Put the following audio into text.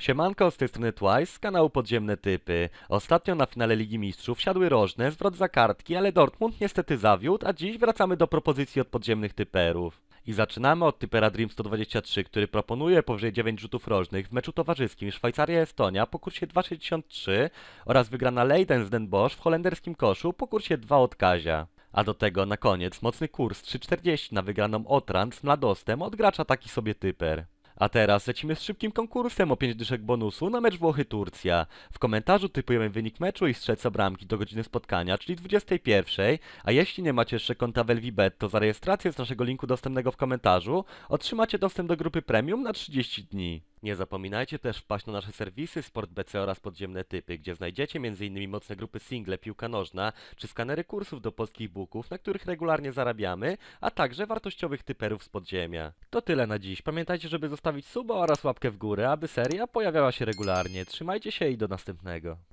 Siemanko, z tej strony Twice, z kanału Podziemne Typy. Ostatnio na finale Ligi Mistrzów siadły rożne, zwrot za kartki, ale Dortmund niestety zawiódł, a dziś wracamy do propozycji od podziemnych typerów. I zaczynamy od typera Dream 123, który proponuje powyżej 9 rzutów rożnych w meczu towarzyskim Szwajcaria-Estonia po kursie 2,63 oraz wygrana Leiden z Den Bosch w holenderskim koszu po kursie 2 od Kazia. A do tego na koniec mocny kurs 3,40 na wygraną Otrand z Mladostem od gracza taki sobie typer. A teraz lecimy z szybkim konkursem o 5 dyszek bonusu na mecz Włochy-Turcja. W komentarzu typujemy wynik meczu i strzelca bramki do godziny spotkania, czyli 21, a jeśli nie macie jeszcze konta w LVBet, to za rejestrację z naszego linku dostępnego w komentarzu otrzymacie dostęp do grupy premium na 30 dni. Nie zapominajcie też wpaść na nasze serwisy SportBC oraz Podziemne Typy, gdzie znajdziecie m.in. mocne grupy single, piłka nożna, czy skanery kursów do polskich booków, na których regularnie zarabiamy, a także wartościowych typerów z podziemia. To tyle na dziś. Pamiętajcie, żeby zostawić suba oraz łapkę w górę, aby seria pojawiała się regularnie. Trzymajcie się i do następnego.